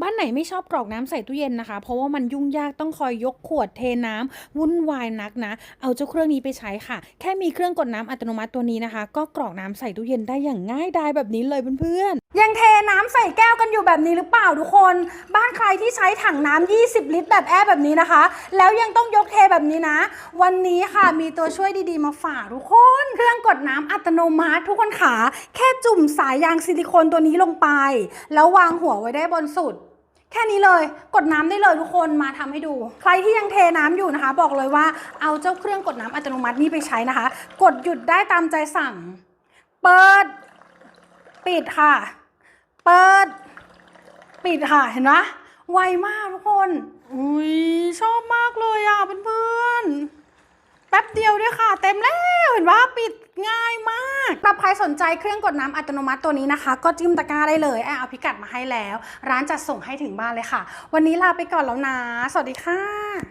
บ้านไหนไม่ชอบกรอกน้ำใส่ตู้เย็นนะคะ เพราะว่ามันยุ่งยากต้องคอยยกขวดเทน้ำวุ่นวายนักนะ เอาเจ้าเครื่องนี้ไปใช้ค่ะ แค่มีเครื่องกดน้ำอัตโนมัติตัวนี้นะคะ ก็กรอกน้ำใส่ตู้เย็นได้อย่างง่ายดายแบบนี้เลยเพื่อนๆยังเทน้ำใส่แก้วกันอยู่แบบนี้หรือเปล่าทุกคน บ้านใครที่ใช้ถังน้ำ20 ลิตร แบบแอร์แบบนี้นะคะ แล้วยังต้องยกเทแบบนี้นะ วันนี้ค่ะมีตัวช่วยดีๆมาฝากทุกคน เครื่องกดน้ำอัตโนมัติทุกคนขาแค่จุ่มสายยางซิลิโคนตัวนี้ลงไป แล้ววางหัวไว้ได้บนสุด แค่นี้เลยกดน้ำได้เลยทุกคนมาทำให้ดู ใครที่ยังเทน้ำอยู่นะคะ บอกเลยว่าเอาเจ้าเครื่องกดน้ำอัตโนมัตินี่ไปใช้นะคะ กดหยุดได้ตามใจสั่ง เปิด ปิดค่ะ เปิด ปิดค่ะเห็นไหมไวมากทุกคนอุ้ยชอบมากเลยอะเพื่อนๆแป๊บเดียวด้วยค่ะ เต็มแล้ว เห็นว่าปิดง่ายมากสำ หรับใครสนใจเครื่องกดน้ำอัตโนมัติตัวนี้นะคะ ก็จิ้มตะกร้าได้เลยแอบเอาพิกัดมาให้แล้ว ร้านจัดส่งให้ถึงบ้านเลยค่ะ วันนี้ลาไปก่อนแล้วนะ สวัสดีค่ะ